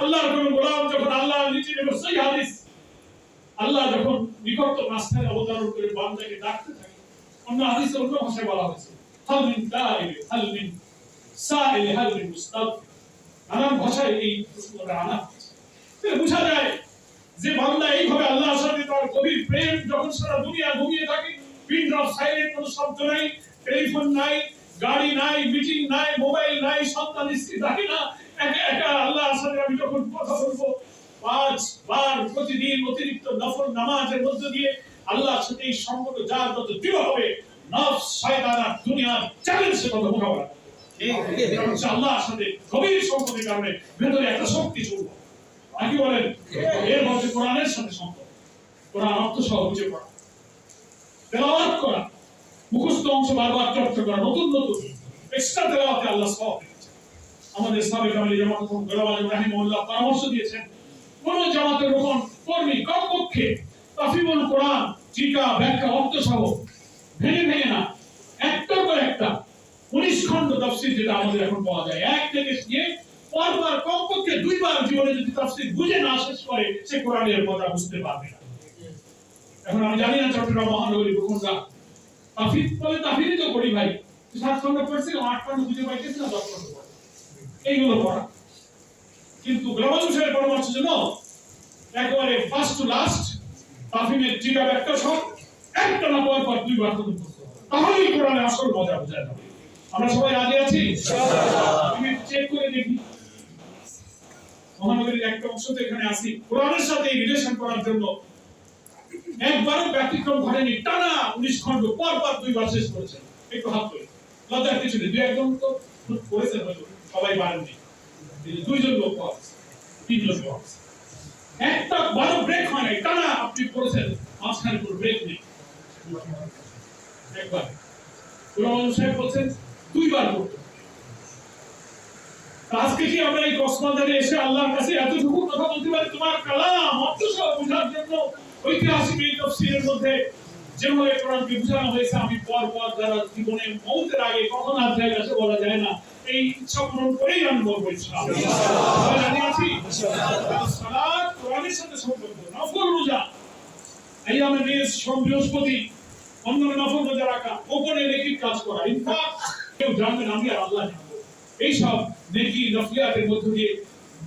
আল্লাহর কোন গোলাম যখন আল্লাহ নিচে নেবে সেই হাদিস। আল্লাহ যখন নিকট রাস্তায় অবতরণ করে বান্দাকে ডাকতে থাকে, অন্য হাদিসে অন্য ভাষায় বলা হয়েছে, হাল মিন তাইব হাল মিন মুস্তাগফির নানান ভাষায় এই প্রশ্নটা আনা বোঝা যায় যে বান্দা এইভাবে আল্লাহর সাথে তার গভীর প্রেম, যখন সারা দুনিয়া ঘুমিয়ে থাকে, পিন সাইলেন্ট কোনো শব্দ নাই, টেলিফোন নাই গাড়ি নাই মিটিং নাই মোবাইল নাই সন্তান স্ত্রী থাকে না। একা একা আল্লাহর সাথে আমি যখন কথা বলব পাঁচ বার প্রতিদিন অতিরিক্ত নফল নামাজের মধ্য দিয়ে আল্লাহর সাথে এই সম্পর্ক যার যত দৃঢ় হবে নফস শয়তান আর দুনিয়ার চ্যালেঞ্জ সে তত মোকাবেলা। আল্লাহর সাথে গভীর সম্পর্কের কারণে ভেতরে একটা শক্তি চলবে নাকি বলেন? এর মধ্যে কোরআনের সাথে সম্পর্ক। কোরআন অর্থ সহ বুঝে পড়া। তেলাওয়াত করা। মুখস্থ অংশ বারবার চর্চা করা, নতুন নতুন। এক্সট্রা তেলাওয়াতে আল্লাহ সব আমাদের সাবেক আমির জামাত গোলাম ইব্রাহিম মোল্লা পরামর্শ দিয়েছেন, কোন জামাতের রোপণ কর্মী কমপক্ষে তাফিমুল কোরআন টিকা ব্যাখ্যা অর্থ সহ ভেঙে ভেঙে না একটা পর একটা উনিশ খণ্ড তাফসির যেটা আমাদের এখন পাওয়া যায়, এক থেকে নিয়ে পরবার কমপক্ষে দুইবার জীবনে যদি তাফসির বুঝে না শেষ করে, সে কোরআনের কথা বুঝতে পারবে না। এখন আমি জানি না চট্টগ্রাম মহানগরী প্রখণ্ডরা তাফিদ বলে তাফিদই তো করি ভাই। সাত খণ্ড পড়ছে আট খণ্ড বুঝে পাইতেছি না দশ পড়ে এইগুলো পড়া। কিন্তু গ্রামাঞ্চল সাহেবের পরামর্শ জন্য একেবারে ফার্স্ট টু লাস্ট তাফিমের টিকা একটা সব একটা না পর পর দুইবার করে পড়তে তাহলেই কোরআনে আসল মজা বোঝা যাবে। আমরা সবাই রাজি আছি? আমি চেক করে দেখি। মহানগরীর একটা অংশ তো এখানে আসি কোরআনের সাথে রিলেশন করার জন্য একবারও ব্যতিক্রম ঘটেনি। টানা উনিশ খণ্ড পর পর দুইবার শেষ করেছেন একটু হাত করে লজ্জার কিছু নেই। দুই একজন তো হয়তো, সবাই পারেননি। দুইজন লোক তিনজন পাওয়া একটা বারো ব্রেক হয় নাই। টানা আপনি করেছেন, মাঝখানে কোনো ব্রেক নেই। একবার। সাহেব বলছেন, দুইবার আজকে কি আমরা এই কক্সবাজারে এসে আল্লাহর কাছে এতটুকু কথা বলতে পারি? তোমার কালাম অর্থ বোঝার জন্য ঐতিহাসিক এই তফসিলের মধ্যে যেভাবে কোরআনকে বোঝানো হয়েছে, আমি পর পর যারা জীবনে মৌতের আগে কখন আছে বলা যায় না। এই ইচ্ছা পূরণ করেই আমি বলব রাজি। এই আমি বৃহস্পতি অন্যান্য নফল রোজা রাখা নেকির কাজ করা। কেউ জানবেন আমি আর আল্লাহ জানব। এইসব নেকি নফলিয়াতের মধ্য দিয়ে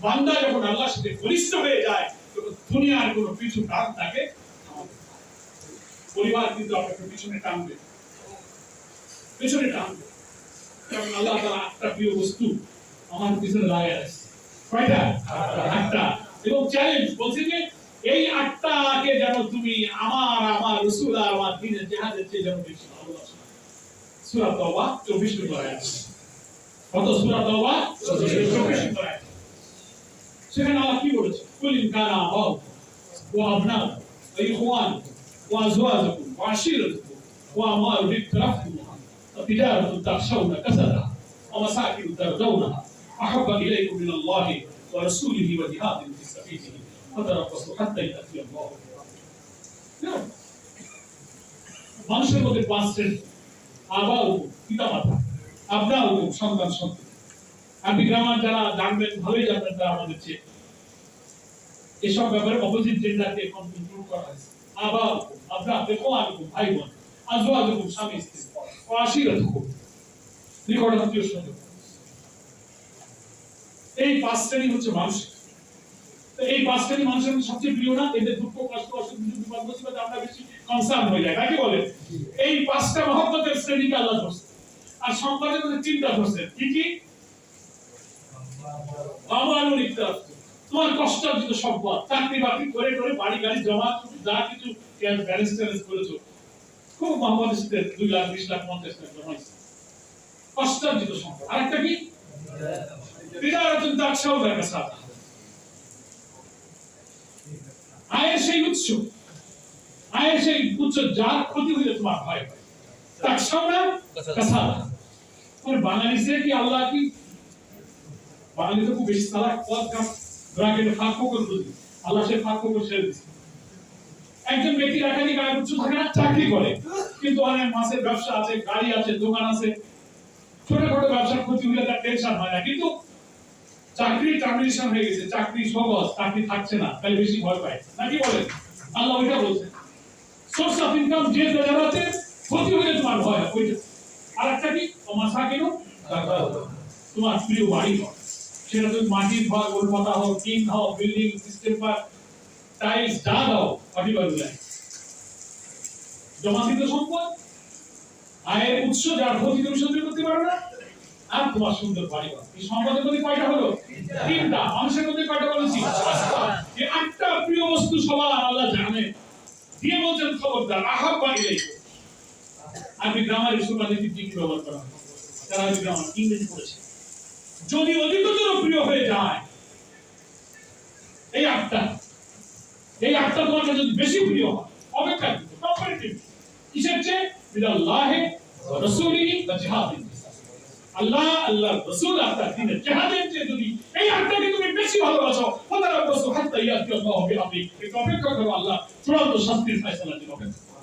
বান্দা যখন আল্লাহর সাথে ঘনিষ্ঠ হয়ে যায় দুনিয়ার কোনো পিছু টান না। পরিবার কিন্তু আপনাকে পিছনে টানবে। পিছনে টানবে। কারণ আল্লাহ তাআলা আটটা প্রিয় বস্তু আমার পিছনে লাগায় আছে। কয়টা? আটটা। এবং চ্যালেঞ্জ বলছে যে, এই আটটাকে যেন তুমি আমার আমার রসুল আর আমার দিনের জেহাদের চেয়ে যেন বেশি ভালোবাসো। সূরা 24 নম্বর আয়াত। কত সূরা তওবা? 24 ওয়া আশিরাতুকুম ওয়া আমালু ইকরাফতুমুহা ওয়া তিজারাতুন তাখশাউনা কাসাদাহা ওয়া মাসাকিন তারদাউনাহা أحب إليكم من الله ورسوله وجهاد في سبيله فتربصوا حتى يأتي الله بأمره نعم মানুষের মধ্যে পাঁচ শ্রেণী আবা ও পিতা মাতা আপনা ও সন্তান সন্তান আপনি গ্রামার যারা জানবেন ভালোই জানবেন তারা আমাদের চেয়ে এসব ব্যাপারে অপোজিট জেন্ডারকে এখন ইনক্লুড করা হয়েছে। আবা আপনা দেখো আমি ভাই বোন আজওয়া দেখুন স্বামী স্ত্রী। এই পাঁচ শ্রেণি হচ্ছে মানুষ। এই পাঁচ শ্রেণি মানুষের সবচেয়ে প্রিয় না? এদের দুঃখ, কষ্ট বিপদ, মুসিবতে আমরা বেশি কনসার্ন হয়ে যায় বলে? এই পাঁচটা মহব্বতের শ্রেণীকে আল্লাহ ধরছে। আর মধ্যে তিনটা ধরছে। কি কি? তোমার কষ্টার্জিত সম্পদ। চাকরি বাকরি করে করে বাড়ি গাড়ি জমা, যা কিছু ব্যালেন্স ট্যালেন্স করেছ। খুব মোহাম্মদ সাথে দুই লাখ, বিশ লাখ, পঞ্চাশ লাখ জমাইছে কষ্টার্জিত সম্পদ। আরেকটা কি? আয়ের সেই উৎস, আয়ের সেই উৎস, যার ক্ষতি হইলে তোমার ভয় মানে বাঙালি সে কি আল্লাহ কি? বাঙালি তো খুব বেশি তালাক ফাঁক আল্লাহ সে ফাঁক দিচ্ছে। একজন ব্যক্তি একাধিক আয় উৎস থাকে না, চাকরি করে। কিন্তু অনেক ব্যবসা আছে, গাড়ি আছে, দোকান আছে। ছোটখাটো ব্যবসার ক্ষতি হলে তার টেনশন হয় না। কিন্তু চাকরি ট্রানজিশন হয়ে গেছে। চাকরি সহজ, চাকরি থাকছে না তাই বেশি ভয় পায়। নাকি বলেন? আল্লাহ ওইটা বলছেন। সোর্স অফ ইনকাম যে আছে ক্ষতি হলে তোমার ভয় হয়, ওইটা। আর একটা কি? তোমার কেন তোমার প্রিয় বাড়ি ঘর। সেটা তুমি মাটির ঘর, গোলপাতা হোক টিন হোক বিল্ডিং, সিস্টেম টাইলস, যা দাও জমাকৃত সম্পদ? আয়ের উৎস যার ক্ষতি তুমি করতে পারো না, আর তোমার সুন্দর এই সম্পদের কয়টা হলো? তিনটা। মানুষের কয়টা বলেছি? এই আটটা প্রিয় বস্তু সবার আল্লাহ জানে। দিয়ে বলছেন, খবরদার, আহাব বাড়ি আমি গ্রামার সুপারলেটিভ ডিগ্রি ব্যবহার করা যারা আমি গ্রামার ইংরেজি পড়েছে। যদি অধিকতর প্রিয় হয়ে যায়, এই আটটা এই আটটা তোমার কাছে বেশি প্রিয় হয়, অপেক্ষা কিসের চেয়ে? বিদাল্লাহে রাসূলিহি জিহাদিন আল্লাহ আল্লাহ রাসূল আপনার দিনের জিহাদের চেয়ে যদি এই আটটাকে তুমি বেশি ভালোবাসো ফাতারা রাসূল হাত্তা ইয়াতি আল্লাহু বিআমরি এই অপেক্ষা করো আল্লাহ চূড়ান্ত শাস্তির ফয়সালার জন্য অপেক্ষা।